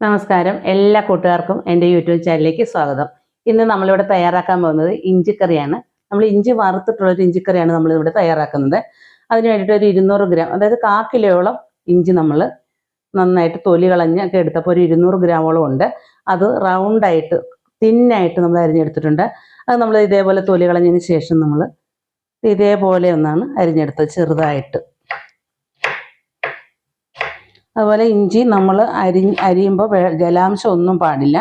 നമസ്കാരം. എല്ലാ കൂട്ടുകാർക്കും എന്റെ യൂട്യൂബ് ചാനലിലേക്ക് സ്വാഗതം. ഇന്ന് നമ്മളിവിടെ തയ്യാറാക്കാൻ പോകുന്നത് ഇഞ്ചിക്കറിയാണ്. നമ്മൾ ഇഞ്ചി വറുത്തിട്ടുള്ളൊരു ഇഞ്ചിക്കറിയാണ് നമ്മളിവിടെ തയ്യാറാക്കുന്നത്. അതിന് വേണ്ടിയിട്ട് ഒരു ഇരുന്നൂറ് ഗ്രാം അതായത് കാ ഇഞ്ചി നമ്മൾ നന്നായിട്ട് തൊലി കളഞ്ഞൊക്കെ എടുത്തപ്പോൾ ഒരു ഇരുന്നൂറ് ഗ്രാമോളം ഉണ്ട്. അത് റൗണ്ടായിട്ട് തിന്നായിട്ട് നമ്മൾ അരിഞ്ഞെടുത്തിട്ടുണ്ട്. അത് നമ്മൾ ഇതേപോലെ തൊലി കളഞ്ഞതിന് ശേഷം നമ്മൾ ഇതേപോലെ ഒന്നാണ് അരിഞ്ഞെടുത്തത് ചെറുതായിട്ട്. അതുപോലെ ഇഞ്ചി നമ്മൾ അരി അരിയുമ്പോൾ ജലാംശം ഒന്നും പാടില്ല.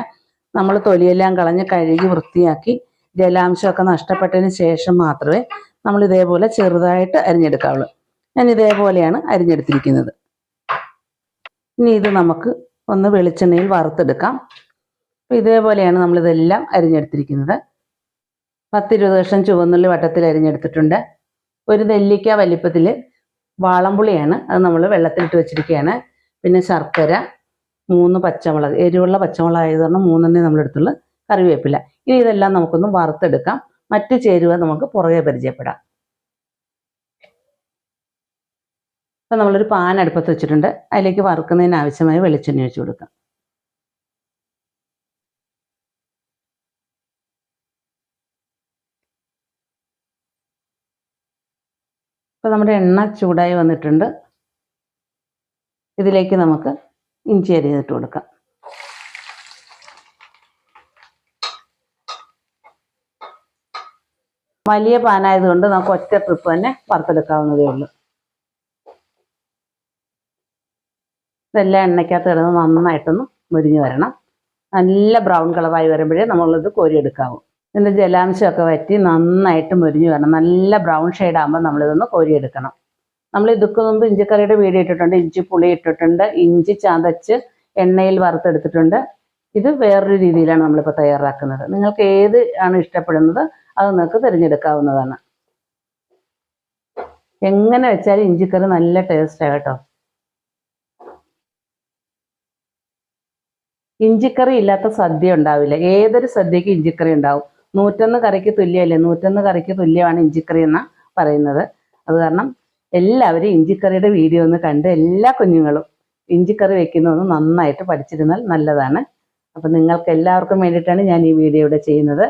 നമ്മൾ തൊലിയെല്ലാം കളഞ്ഞ് കഴുകി വൃത്തിയാക്കി ജലാംശമൊക്കെ നഷ്ടപ്പെട്ടതിന് ശേഷം മാത്രമേ നമ്മൾ ഇതേപോലെ ചെറുതായിട്ട് അരിഞ്ഞെടുക്കാവുള്ളൂ. ഞാൻ ഇതേപോലെയാണ് അരിഞ്ഞെടുത്തിരിക്കുന്നത്. ഇനി ഇത് നമുക്ക് ഒന്ന് വെളിച്ചെണ്ണയിൽ വറുത്തെടുക്കാം. ഇതേപോലെയാണ് ഇതേപോലെയാണ് നമ്മളിതെല്ലാം അരിഞ്ഞെടുത്തിരിക്കുന്നത്. പത്തിരുപത് വർഷം ചുവന്നുള്ളി വട്ടത്തിൽ അരിഞ്ഞെടുത്തിട്ടുണ്ട്. ഒരു നെല്ലിക്ക വലിപ്പത്തിൽ വാളംപുളിയാണ്. അത് നമ്മൾ വെള്ളത്തിലിട്ട് വെച്ചിരിക്കുകയാണ്. പിന്നെ ശർക്കര മൂന്ന് പച്ചമുളക് എരിവുള്ള പച്ചമുളക് ആയത് കാരണം മൂന്നെണ്ണേ നമ്മൾ എടുത്തുള്ളൂ കറിവേപ്പില. ഇനി ഇതെല്ലാം നമുക്കൊന്ന് വറുത്തെടുക്കാം. മറ്റ് ചേരുവ നമുക്ക് പുറകെ പരിചയപ്പെടാം. അപ്പം നമ്മളൊരു പാൻ അടുപ്പത്ത് വെച്ചിട്ടുണ്ട്. അതിലേക്ക് വറുക്കുന്നതിന് ആവശ്യമായ വെളിച്ചെണ്ണ ഒഴിച്ചു കൊടുക്കാം. ഇപ്പം നമ്മുടെ എണ്ണ ചൂടായി വന്നിട്ടുണ്ട്. ഇതിലേക്ക് നമുക്ക് ഇഞ്ചി അരിഞ്ഞിട്ട് കൊടുക്കാം. വലിയ പാനായതുകൊണ്ട് നമുക്ക് ഒറ്റ ട്രിപ്പ് തന്നെ വറുത്തെടുക്കാവുന്നതേ ഉള്ളൂ. ഇതെല്ലാം എണ്ണയ്ക്കകത്ത് കിടന്ന് നന്നായിട്ടൊന്ന് മുരിഞ്ഞു വരണം. നല്ല ബ്രൗൺ കളറായി വരുമ്പോഴേ നമ്മളിത് കോരിയെടുക്കാവൂ. ഇതിന്റെ ജലാംശമൊക്കെ വറ്റി നന്നായിട്ട് മുരിഞ്ഞു വരണം. നല്ല ബ്രൗൺ ഷെയ്ഡ് ആകുമ്പോൾ നമ്മളിതൊന്ന് കോരിയെടുക്കണം. നമ്മൾ ഇതൊക്കെ മുമ്പ് ഇഞ്ചിക്കറിയുടെ വീഡിയോ ഇട്ടിട്ടുണ്ട് ഇഞ്ചി പുളി ഇട്ടിട്ടുണ്ട് ഇഞ്ചി ചതച്ച് എണ്ണയിൽ വറുത്തെടുത്തിട്ടുണ്ട്. ഇത് വേറൊരു രീതിയിലാണ് നമ്മളിപ്പോൾ തയ്യാറാക്കുന്നത്. നിങ്ങൾക്ക് ഏത് ആണ് ഇഷ്ടപ്പെടുന്നത് അത് നിങ്ങൾക്ക് തിരഞ്ഞെടുക്കാവുന്നതാണ്. എങ്ങനെ വെച്ചാലും ഇഞ്ചിക്കറി നല്ല ടേസ്റ്റാണ് കേട്ടോ. ഇഞ്ചിക്കറി ഇല്ലാത്ത സദ്യ ഉണ്ടാവില്ല. ഏതൊരു സദ്യക്ക് ഇഞ്ചിക്കറി ഉണ്ടാവും. നൂറ്റൊന്ന് കറിക്ക് തുല്യമല്ലേ? നൂറ്റൊന്ന് കറിക്ക് തുല്യമാണ് ഇഞ്ചിക്കറി എന്ന് പറയുന്നത്. അത് കാരണം എല്ലാവരും ഇഞ്ചിക്കറിയുടെ വീഡിയോ ഒന്ന് കണ്ട് എല്ലാ കുഞ്ഞുങ്ങളും ഇഞ്ചിക്കറി വെക്കുന്നതൊന്ന് നന്നായിട്ട് പഠിച്ചിരുന്നാൽ നല്ലതാണ്. അപ്പം നിങ്ങൾക്ക് എല്ലാവർക്കും വേണ്ടിയിട്ടാണ് ഞാൻ ഈ വീഡിയോ ഇവിടെ ചെയ്യുന്നത്.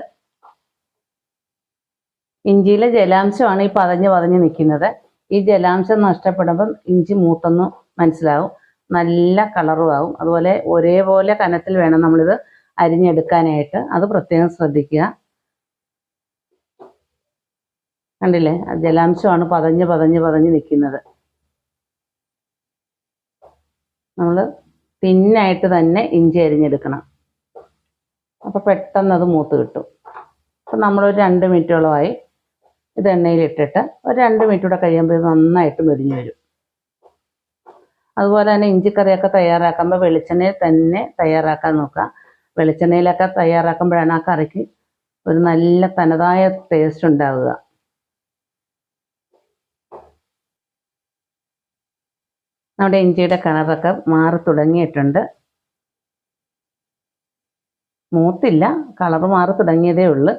ഇഞ്ചിയിലെ ജലാംശമാണ് ഈ പതഞ്ഞ് പതഞ്ഞ് നിൽക്കുന്നത്. ഈ ജലാംശം നഷ്ടപ്പെടുമ്പം ഇഞ്ചി മൂത്തൊന്ന് മനസ്സിലാവും. നല്ല കളറും ആവും. അതുപോലെ ഒരേപോലെ കനത്തിൽ വേണം നമ്മളിത് അരിഞ്ഞെടുക്കാനായിട്ട്. അത് പ്രത്യേകം ശ്രദ്ധിക്കുക. കണ്ടില്ലേ? ജലാംശമാണ് പതഞ്ഞ് പതഞ്ഞ് പതഞ്ഞ് നിൽക്കുന്നത് നമ്മൾ തിന്നായിട്ട് തന്നെ ഇഞ്ചി അരിഞ്ഞെടുക്കണം. അപ്പോൾ പെട്ടെന്ന് അത് മൂത്ത് കിട്ടും. അപ്പം നമ്മളൊരു രണ്ട് മിനിറ്റോളമായി ഇത് എണ്ണയിലിട്ടിട്ട് ഒരു രണ്ട് മിനിറ്റ് കൂടെ കഴിയുമ്പോൾ ഇത് നന്നായിട്ട് മെരിഞ്ഞ് വരും. അതുപോലെ തന്നെ ഇഞ്ചിക്കറിയൊക്കെ തയ്യാറാക്കുമ്പോൾ വെളിച്ചെണ്ണയിൽ തന്നെ തയ്യാറാക്കാൻ നോക്കുക. വെളിച്ചെണ്ണയിലൊക്കെ തയ്യാറാക്കുമ്പോഴാണ് ആ കറിക്ക് ഒരു നല്ല തനതായ ടേസ്റ്റ് ഉണ്ടാവുക. നമ്മുടെ ഇഞ്ചിയുടെ കളറൊക്കെ മാറി തുടങ്ങിയിട്ടുണ്ട്. മൂത്തില്ല കളർ മാറി തുടങ്ങിയതേ ഉള്ളൂ.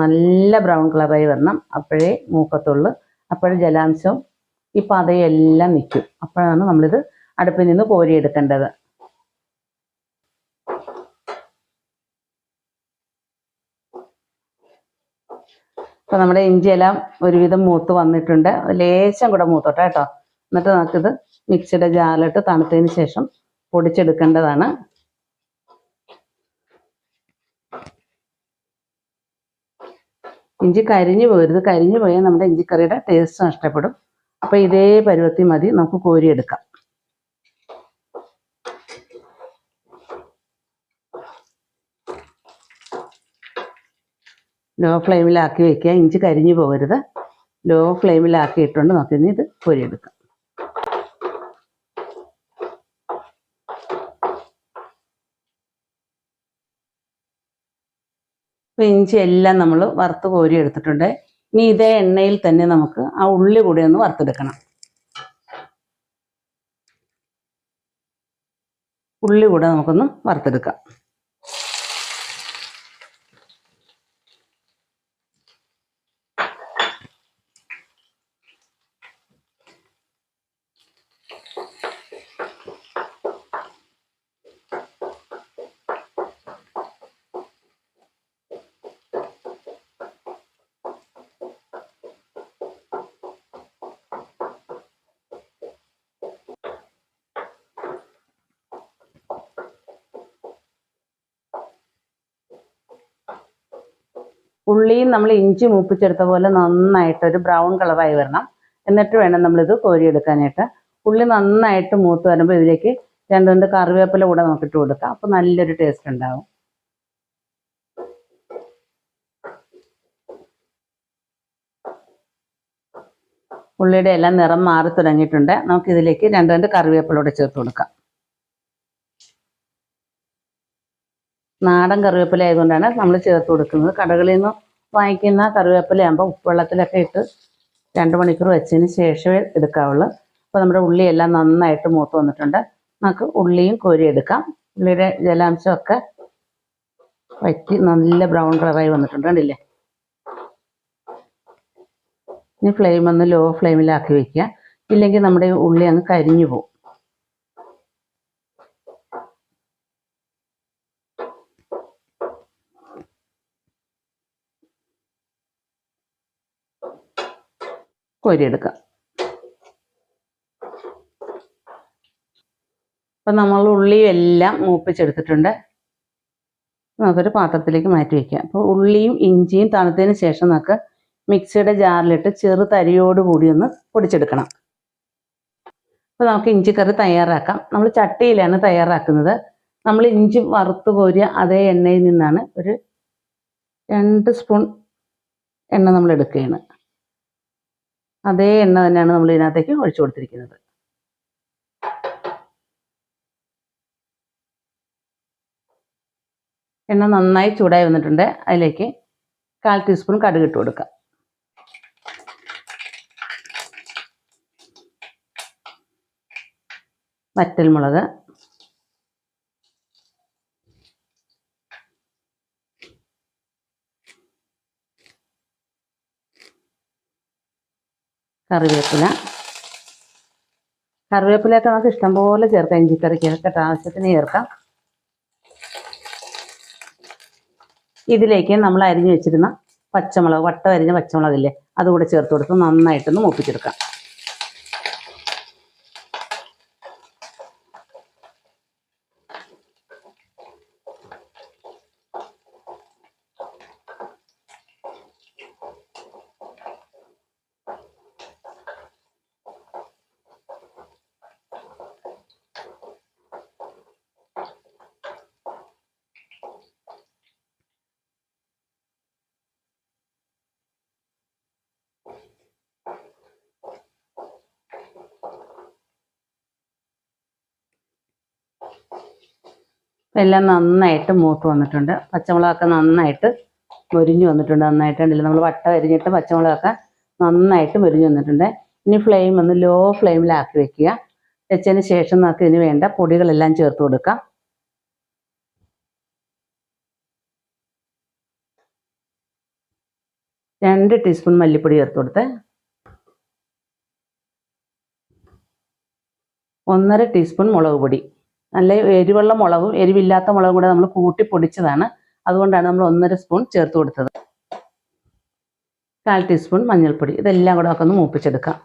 നല്ല ബ്രൗൺ കളറായി വരണം അപ്പോഴേ മൂക്കത്തുള്ളൂ. അപ്പോഴേ ജലാംശം ഈ പതയെല്ലാം നിൽക്കും. അപ്പോഴാണ് നമ്മളിത് അടുപ്പിൽ നിന്ന് കോരിയെടുക്കേണ്ടത്. അപ്പോൾ നമ്മുടെ ഇഞ്ചിയെല്ലാം ഒരുവിധം മൂത്ത് വന്നിട്ടുണ്ട്. ലേശം കൂടെ മൂത്തോട്ടെ കേട്ടോ. എന്നിട്ട് നമുക്കിത് മിക്സിയുടെ ജാറിലിട്ട് തണുത്തതിന് ശേഷം പൊടിച്ചെടുക്കേണ്ടതാണ്. ഇഞ്ചി കരിഞ്ഞു പോകരുത് കരിഞ്ഞു പോയാൽ നമ്മുടെ ഇഞ്ചിക്കറിയുടെ ടേസ്റ്റ് നഷ്ടപ്പെടും. അപ്പോൾ ഇതേ പരുവത്തിൽ മതി. നമുക്ക് കോരിയെടുക്കാം. ലോ ഫ്ലെയിമിലാക്കി വെക്കുക. ഇഞ്ചി കരിഞ്ഞു പോകരുത്. ലോ ഫ്ലെയിമിലാക്കിയിട്ടുണ്ട് നമുക്കിനി ഇത് കോരിയെടുക്കാം. അപ്പോൾ ഇഞ്ചി എല്ലാം നമ്മൾ വറുത്ത് കോരി എടുത്തിട്ടുണ്ട്. ഇനി ഇതേ എണ്ണയിൽ തന്നെ നമുക്ക് ആ ഉള്ളി കൂടി ഒന്ന് വറുത്തെടുക്കണം. ഉള്ളി കൂടെ നമുക്കൊന്ന് വറുത്തെടുക്കാം. ഉള്ളിയും നമ്മൾ ഇഞ്ചി മൂപ്പിച്ചെടുത്ത പോലെ നന്നായിട്ട് ഒരു ബ്രൗൺ കളറായി വരണം. എന്നിട്ട് വേണം നമ്മളിത് കോരിയെടുക്കാനായിട്ട്. ഉള്ളി നന്നായിട്ട് മൂത്ത് വരുമ്പോൾ ഇതിലേക്ക് രണ്ടു രണ്ട് കറിവേപ്പില കൂടെ നമുക്ക് ഇട്ട് കൊടുക്കാം. അപ്പോൾ നല്ലൊരു ടേസ്റ്റ് ഉണ്ടാവും. ഉള്ളിയുടെ എല്ലാം നിറം മാറി തുടങ്ങിയിട്ടുണ്ട്. നമുക്കിതിലേക്ക് രണ്ട് രണ്ട് കറിവേപ്പില കൂടെ ചേർത്ത് കൊടുക്കാം. നാടൻ കറിവേപ്പില ആയതുകൊണ്ടാണ് നമ്മൾ ചേർത്ത് കൊടുക്കുന്നത്. കടകളിൽ നിന്ന് വാങ്ങിക്കുന്ന കറിവേപ്പിലയാകുമ്പോൾ ഉപ്പുവെള്ളത്തിലൊക്കെ ഇട്ട് രണ്ട് മണിക്കൂർ വെച്ചതിന് ശേഷമേ എടുക്കാവുള്ളൂ. അപ്പോൾ നമ്മുടെ ഉള്ളിയെല്ലാം നന്നായിട്ട് മൂത്ത് വന്നിട്ടുണ്ട്. നമുക്ക് ഉള്ളിയും കോരി എടുക്കാം. ഉള്ളിയുടെ ജലാംശമൊക്കെ വറ്റി നല്ല ബ്രൗൺ കളറായി വന്നിട്ടുണ്ട്. കണ്ടില്ലേ? ഇനി ഫ്ലെയിം ഒന്ന് ലോ ഫ്ലെയിമിലാക്കി വെക്കുക. ഇല്ലെങ്കിൽ നമ്മുടെ ഉള്ളി അങ്ങ് കരിഞ്ഞു പോകും. കോരിയെടുക്കാം അപ്പം നമ്മൾ ഉള്ളിയും എല്ലാം മൂപ്പിച്ചെടുത്തിട്ടുണ്ട്. നമുക്കൊരു പാത്രത്തിലേക്ക് മാറ്റി വയ്ക്കാം. അപ്പോൾ ഉള്ളിയും ഇഞ്ചിയും തണുത്തതിന് ശേഷം നമുക്ക് മിക്സിയുടെ ജാറിലിട്ട് ചെറു തരിയോട് കൂടി ഒന്ന് പൊടിച്ചെടുക്കണം. അപ്പോൾ നമുക്ക് ഇഞ്ചിക്കറി തയ്യാറാക്കാം. നമ്മൾ ചട്ടിയിലാണ് തയ്യാറാക്കുന്നത്. നമ്മൾ ഇഞ്ചി വറുത്ത് കോരിയ അതേ എണ്ണയിൽ നിന്നാണ് ഒരു രണ്ട് സ്പൂൺ എണ്ണ നമ്മൾ എടുക്കുകയാണ്. അതേ എണ്ണ തന്നെയാണ് നമ്മൾ ഇതിനകത്തേക്ക് ഒഴിച്ചു കൊടുത്തിരിക്കുന്നത്. എണ്ണ നന്നായി ചൂടായി വന്നിട്ടുണ്ട്. അതിലേക്ക് കാൽ ടീസ്പൂൺ കടുക് ഇട്ട് കൊടുക്കുക. വറ്റൽമുളക് കറിവേപ്പില. കറിവേപ്പിലയൊക്കെ നമുക്ക് ഇഷ്ടംപോലെ ചേർക്കാം. ഇഞ്ചിക്കറിക്ക് കേട്ടോ ആവശ്യത്തിന് ചേർക്കാം. ഇതിലേക്ക് നമ്മൾ അരിഞ്ഞു വെച്ചിരുന്ന പച്ചമുളക് വട്ടം അരിഞ്ഞ പച്ചമുളകില്ലേ അതുകൂടെ ചേർത്ത് കൊടുത്ത് നന്നായിട്ടൊന്ന് മൂപ്പിച്ചെടുക്കാം. എല്ലാം നന്നായിട്ട് മൂത്ത് വന്നിട്ടുണ്ട്. പച്ചമുളകൊക്കെ നന്നായിട്ട് മൊരിഞ്ഞു വന്നിട്ടുണ്ട് നന്നായിട്ട്. ഉണ്ടല്ലോ നമ്മൾ വട്ട അരിഞ്ഞിട്ട് പച്ചമുളകൊക്കെ നന്നായിട്ട് മൊരിഞ്ഞു വന്നിട്ടുണ്ട്. ഇനി ഫ്ലെയിം ഒന്ന് ലോ ഫ്ലെയിമിലാക്കി വെക്കുക. വെച്ചതിന് ശേഷം നമുക്ക് ഇതിന് വേണ്ട പൊടികളെല്ലാം ചേർത്ത് കൊടുക്കാം. രണ്ട് ടീസ്പൂൺ മല്ലിപ്പൊടി ചേർത്ത് കൊടുത്ത്. ഒന്നര ടീസ്പൂൺ മുളക് പൊടി. നല്ല എരിവുള്ള മുളകും എരിവില്ലാത്ത മുളകും കൂടെ നമ്മൾ കൂട്ടി പൊടിച്ചതാണ്. അതുകൊണ്ടാണ് നമ്മൾ ഒന്നര സ്പൂൺ ചേർത്ത് കൊടുത്തത്. കാൽ ടീസ്പൂൺ മഞ്ഞൾപ്പൊടി. ഇതെല്ലാം കൂടെ ഒക്കെ ഒന്ന് മൂപ്പിച്ചെടുക്കാം.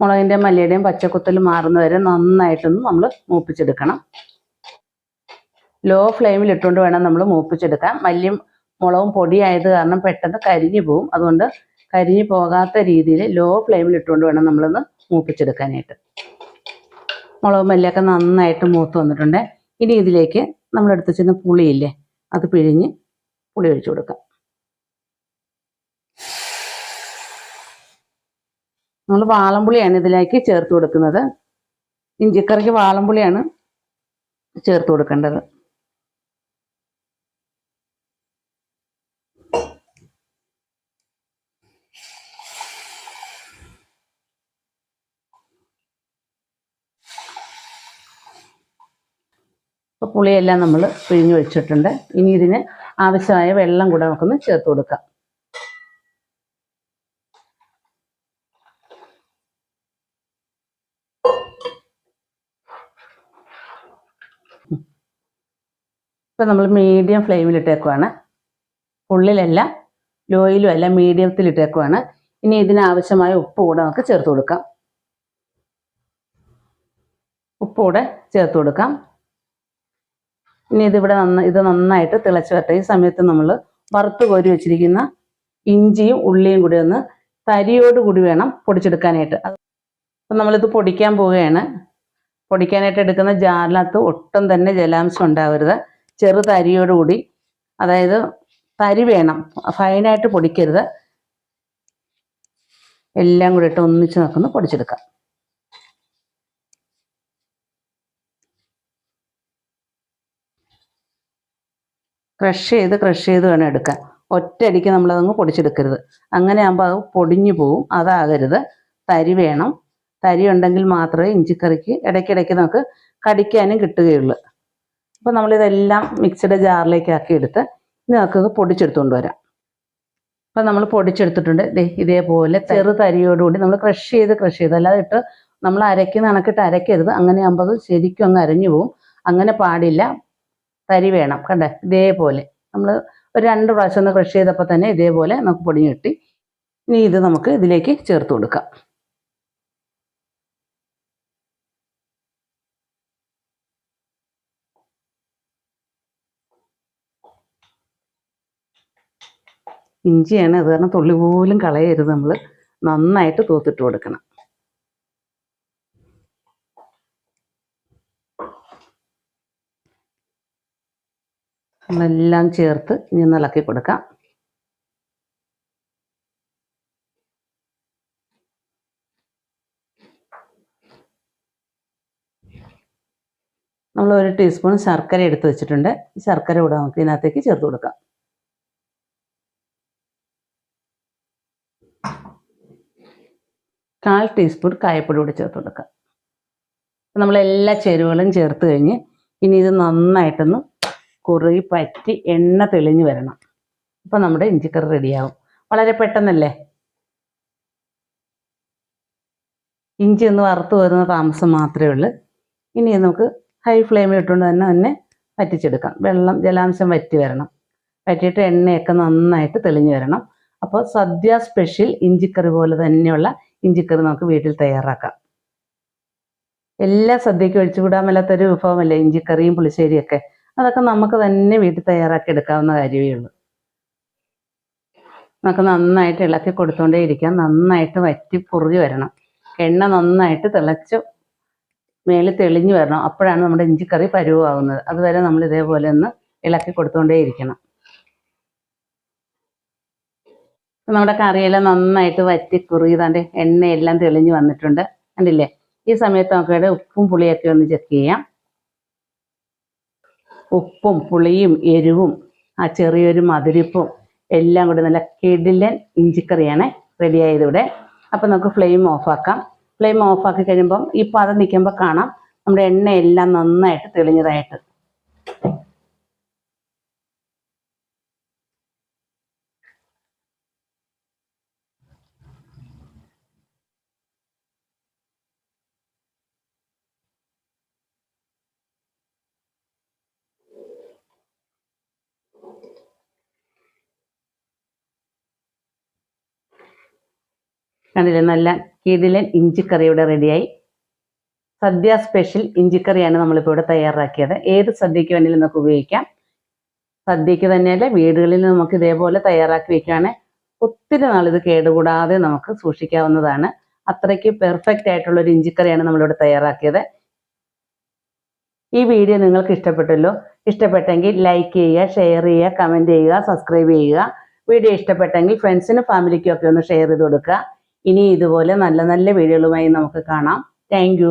മുളകിന്റെ മല്ലിയുടെയും പച്ചക്കുത്തലും മാറുന്നവരെ നന്നായിട്ടൊന്ന് നമ്മൾ മൂപ്പിച്ചെടുക്കണം. ലോ ഫ്ലെയിമിൽ ഇട്ടുകൊണ്ട് വേണം നമ്മൾ മൂപ്പിച്ചെടുക്കാൻ. മല്ലിയും മുളകും പൊടിയായത് കാരണം പെട്ടെന്ന് കരിഞ്ഞു പോവും. അതുകൊണ്ട് കരിഞ്ഞു പോകാത്ത രീതിയിൽ ലോ ഫ്ലെയിമിൽ ഇട്ടുകൊണ്ട് വേണം നമ്മളൊന്ന് മൂപ്പിച്ചെടുക്കാനായിട്ട്. മുളക് മല്ലിയൊക്കെ നന്നായിട്ട് മൂത്ത് വന്നിട്ടുണ്ട്. ഇനി ഇതിലേക്ക് നമ്മൾ എടുത്ത് വെച്ചിരുന്ന പുളിയില്ലേ അത് പിഴിഞ്ഞ് പുളി ഒഴിച്ചു കൊടുക്കാം. നമ്മൾ വാളംപുളിയാണ് ഇതിലേക്ക് ചേർത്ത് കൊടുക്കുന്നത്. ഇഞ്ചിക്കറിക്ക് വാളംപുളിയാണ് ചേർത്ത് കൊടുക്കേണ്ടത്. പുളിയെല്ലാം നമ്മൾ പിഴിഞ്ഞു വെച്ചിട്ടുണ്ട്. ഇനി ഇതിന് ആവശ്യമായ വെള്ളം കൂടെ നമുക്കൊന്ന് ചേർത്ത് കൊടുക്കാം. ഇപ്പം നമ്മൾ മീഡിയം ഫ്ലെയിമിലിട്ടേക്കുവാണ്. ഉള്ളിലല്ല ലോയിലും അല്ല മീഡിയത്തിലിട്ടേക്കുവാണ്. ഇനി ഇതിനാവശ്യമായ ഉപ്പ് കൂടെ നമുക്ക് ചേർത്ത് കൊടുക്കാം. ഉപ്പ് കൂടെ ചേർത്ത് കൊടുക്കാം. ഇനി ഇതിവിടെ നന്ന ഇത് നന്നായിട്ട് തിളച്ച് വരട്ടെ. ഈ സമയത്ത് നമ്മൾ വറുത്ത് കോരി വെച്ചിരിക്കുന്ന ഇഞ്ചിയും ഉള്ളിയും കൂടി ഒന്ന് തരിയോട് കൂടി വേണം പൊടിച്ചെടുക്കാനായിട്ട്. അപ്പം നമ്മളിത് പൊടിക്കാൻ പോവുകയാണ്. പൊടിക്കാനായിട്ട് എടുക്കുന്ന ജാറിനകത്ത് ഒട്ടും തന്നെ ജലാംശം ഉണ്ടാവരുത്. ചെറു തരിയോടുകൂടി അതായത് തരി വേണം. ഫൈനായിട്ട് പൊടിക്കരുത്. എല്ലാം കൂടി ഇട്ട് ഒന്നിച്ച് നോക്കുന്നു പൊടിച്ചെടുക്കാം. ക്രഷ് ചെയ്ത് ക്രഷ് ചെയ്ത് വേണം എടുക്കാൻ. ഒറ്റയടിക്ക് നമ്മളതങ്ങ് പൊടിച്ചെടുക്കരുത്. അങ്ങനെ ആകുമ്പോൾ അത് പൊടിഞ്ഞു പോവും. അതാകരുത്. തരി വേണം. തരി ഉണ്ടെങ്കിൽ മാത്രമേ ഇഞ്ചിക്കറിക്ക് ഇടയ്ക്കിടയ്ക്ക് നമുക്ക് കടിക്കാനും കിട്ടുകയുള്ളൂ. അപ്പോൾ നമ്മളിതെല്ലാം മിക്സഡ് ജാറിലേക്ക് ആക്കി എടുത്ത് ഇനി നമുക്കത് പൊടിച്ചെടുത്തുകൊണ്ട് വരാം. അപ്പം നമ്മൾ പൊടിച്ചെടുത്തിട്ടുണ്ട്. ദേ ഇതേപോലെ ചെറു തരിയോടുകൂടി നമ്മൾ ക്രഷ് ചെയ്ത് ക്രഷ് ചെയ്ത് അല്ലാതെ ഇട്ട് നമ്മൾ അരയ്ക്കുന്ന കണക്കിട്ട് അരയ്ക്കരുത്. അങ്ങനെ ആകുമ്പോൾ അത് ശരിക്കും അങ്ങ് അരഞ്ഞു പോവും. അങ്ങനെ പാടില്ല. തരി വേണം കണ്ടേ? ഇതേപോലെ. നമ്മൾ ഒരു രണ്ട് പ്രാവശ്യം ഒന്ന് ക്രഷ് ചെയ്തപ്പോൾ തന്നെ ഇതേപോലെ നമുക്ക് പൊടിഞ്ഞ് കിട്ടി ഇനി ഇത് നമുക്ക് ഇതിലേക്ക് ചേർത്ത് കൊടുക്കാം. ഇഞ്ചിയാണ് അത് കാരണം തുള്ളി പോലും കളയരുത് നമ്മൾ നന്നായിട്ട് തൂത്തിട്ട് കൊടുക്കണം. നമ്മളെല്ലാം ചേർത്ത് ഇനി ഒന്ന് ഇളക്കി കൊടുക്കാം. നമ്മൾ ഒരു ടീസ്പൂൺ ശർക്കര എടുത്ത് വെച്ചിട്ടുണ്ട്. ഈ ശർക്കര കൂടെ നമുക്ക് ഇതിനകത്തേക്ക് ചേർത്ത് കൊടുക്കാം. കാൽ ടീസ്പൂൺ കായപ്പൊടി കൂടി ചേർത്ത് കൊടുക്കാം. നമ്മൾ എല്ലാ ചേരുവകളും ചേർത്ത് കഴിഞ്ഞ് ഇനി ഇത് നന്നായിട്ടൊന്ന് കുറുകി പറ്റി എണ്ണ തെളിഞ്ഞു വരണം. അപ്പം നമ്മുടെ ഇഞ്ചിക്കറി റെഡിയാവും. വളരെ പെട്ടെന്നല്ലേ? ഇഞ്ചി ഒന്ന് വറുത്ത് വരുന്ന താമസം മാത്രമേ ഉള്ളൂ. ഇനി നമുക്ക് ഹൈ ഫ്ലെയിമിൽ ഇട്ടുകൊണ്ട് തന്നെ തന്നെ വറ്റിച്ചെടുക്കാം. വെള്ളം ജലാംശം വറ്റി വരണം. വറ്റിയിട്ട് എണ്ണയൊക്കെ നന്നായിട്ട് തെളിഞ്ഞു വരണം. അപ്പോൾ സദ്യ സ്പെഷ്യൽ ഇഞ്ചിക്കറി പോലെ തന്നെയുള്ള ഇഞ്ചിക്കറി നമുക്ക് വീട്ടിൽ തയ്യാറാക്കാം. എല്ലാ സദ്യക്കും ഒഴിച്ചുകൂടാൻ മേലാത്തൊരു വിഭവമല്ലേ ഇഞ്ചിക്കറിയും പുളിശ്ശേരിയൊക്കെ? അതൊക്കെ നമുക്ക് തന്നെ വീട്ടിൽ തയ്യാറാക്കി എടുക്കാവുന്ന കാര്യമേ ഉള്ളൂ. നമുക്ക് നന്നായിട്ട് ഇളക്കി കൊടുത്തുകൊണ്ടേ ഇരിക്കാം. നന്നായിട്ട് വറ്റി കുറുകി വരണം. എണ്ണ നന്നായിട്ട് തിളച്ച് മേളിൽ തെളിഞ്ഞു വരണം. അപ്പോഴാണ് നമ്മുടെ ഇഞ്ചിക്കറി പരുവാകുന്നത് അതുവരെ നമ്മൾ ഇതേപോലെ ഒന്ന് ഇളക്കി കൊടുത്തുകൊണ്ടേ ഇരിക്കണം. നമ്മുടെ കറിയെല്ലാം നന്നായിട്ട് വറ്റി കുറുകിതാണ്ട് എണ്ണയെല്ലാം തെളിഞ്ഞു വന്നിട്ടുണ്ട്. കണ്ടില്ലേ? ഈ സമയത്ത് നമുക്ക് ഉപ്പും പുളിയൊക്കെ ഒന്ന് ചെക്ക് ചെയ്യാം. ഉപ്പും പുളിയും എരിവും ആ ചെറിയൊരു മധുരിപ്പും എല്ലാം കൂടി നല്ല കിടിലൻ ഇഞ്ചിക്കറിയാണ് റെഡി ആയത് ഇവിടെ അപ്പം നമുക്ക് ഫ്ലെയിം ഓഫാക്കാം. ഫ്ലെയിം ഓഫാക്കി കഴിയുമ്പം ഈ അത് നിൽക്കുമ്പോൾ കാണാം. നമ്മുടെ എണ്ണയെല്ലാം നന്നായിട്ട് തെളിഞ്ഞതായിട്ട് കണ്ടില്ലേ? നല്ല കീതിലൻ ഇഞ്ചിക്കറി ഇവിടെ റെഡിയായി. സദ്യ സ്പെഷ്യൽ ഇഞ്ചിക്കറിയാണ് നമ്മളിപ്പോൾ ഇവിടെ തയ്യാറാക്കിയത്. ഏത് സദ്യയ്ക്ക് വേണമെങ്കിലും നമുക്ക് ഉപയോഗിക്കാം. സദ്യക്ക് തന്നെയല്ല വീടുകളിൽ നമുക്ക് ഇതേപോലെ തയ്യാറാക്കി വെക്കുകയാണെങ്കിൽ ഒത്തിരി നാളിത് കേടുകൂടാതെ നമുക്ക് സൂക്ഷിക്കാവുന്നതാണ്. അത്രയ്ക്ക് പെർഫെക്റ്റ് ആയിട്ടുള്ള ഒരു ഇഞ്ചിക്കറിയാണ് നമ്മളിവിടെ തയ്യാറാക്കിയത്. ഈ വീഡിയോ നിങ്ങൾക്ക് ഇഷ്ടപ്പെട്ടല്ലോ? ഇഷ്ടപ്പെട്ടെങ്കിൽ ലൈക്ക് ചെയ്യുക ഷെയർ ചെയ്യുക കമന്റ് ചെയ്യുക സബ്സ്ക്രൈബ് ചെയ്യുക. വീഡിയോ ഇഷ്ടപ്പെട്ടെങ്കിൽ ഫ്രണ്ട്സിനും ഫാമിലിക്കും ഒക്കെ ഒന്ന് ഷെയർ ചെയ്ത് കൊടുക്കുക. ഇനി ഇതുപോലെ നല്ല നല്ല വീഡിയോകളുമായി നമുക്ക് കാണാം. താങ്ക്